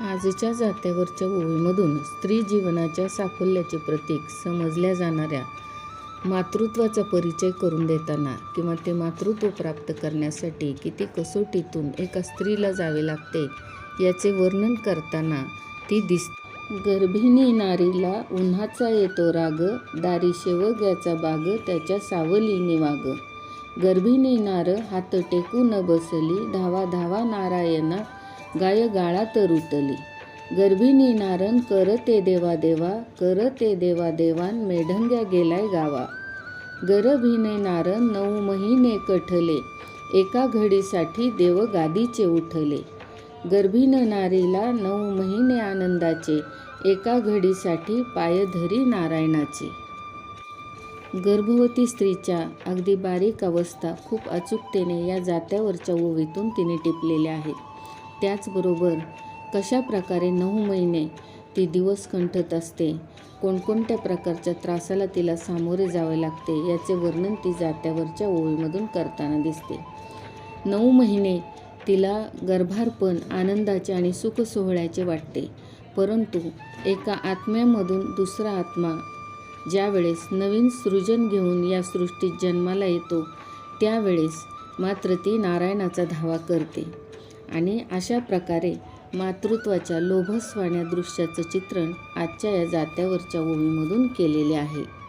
आजच्या जात्यावरच्या ओळीमधून स्त्री जीवनाच्या साफल्याचे प्रतीक समजल्या जाणाऱ्या मातृत्वाचा परिचय करून देताना किंवा ते मातृत्व प्राप्त करण्यासाठी किती कसोटीतून एका स्त्रीला जावे लागते याचे वर्णन करताना ती दिस गर्भिणी नारीला उन्हाचा येतो राग दारी शेवग्याचा बाग त्याच्या सावलीने वाग. गर्भिणी नार हात टेकू न बसली धावा धावा नारायणा गाय गाळात रुतली गर्भिणी नारण करते देवा देवा करते देवा देवान मेढंग्या गेलाय गावा. गर्भिणी नारण नऊ महिने कठले एका घडीसाठी देव गादीचे उठले. गर्भिण नारीला नऊ महिने आनंदाचे एका घडीसाठी पायधरी नारायणाचे. गर्भवती स्त्रीच्या अगदी बारीक अवस्था खूप अचूकतेने या जात्यावरच्या ओवीतून तिने टिपलेल्या आहेत. त्याचबरोबर कशा प्रकारे नऊ महिने ती दिवस कंठत असते? कोणकोणत्या प्रकारच्या त्रासाला तिला सामोरे जावे लागते? याचे वर्णन ती जात्यावरच्या ओळीमधून करताना दिसते. नऊ महिने तिला गर्भारपण आनंदाचे आणि सुख सोहळ्याचे वाटते. परंतु एका आत्म्यामधून दुसरा आत्मा ज्यावेळेस नवीन सृजन घेऊन या सृष्टीत जन्माला येतो त्यावेळेस मात्र ती नारायणाचा धावा करते. आणि अशा प्रकारे मातृत्वाच्या लोभस्वाण्या दृश्याचं चित्रण आजच्या या जात्यावरच्या ओवीमधून केलेले आहे.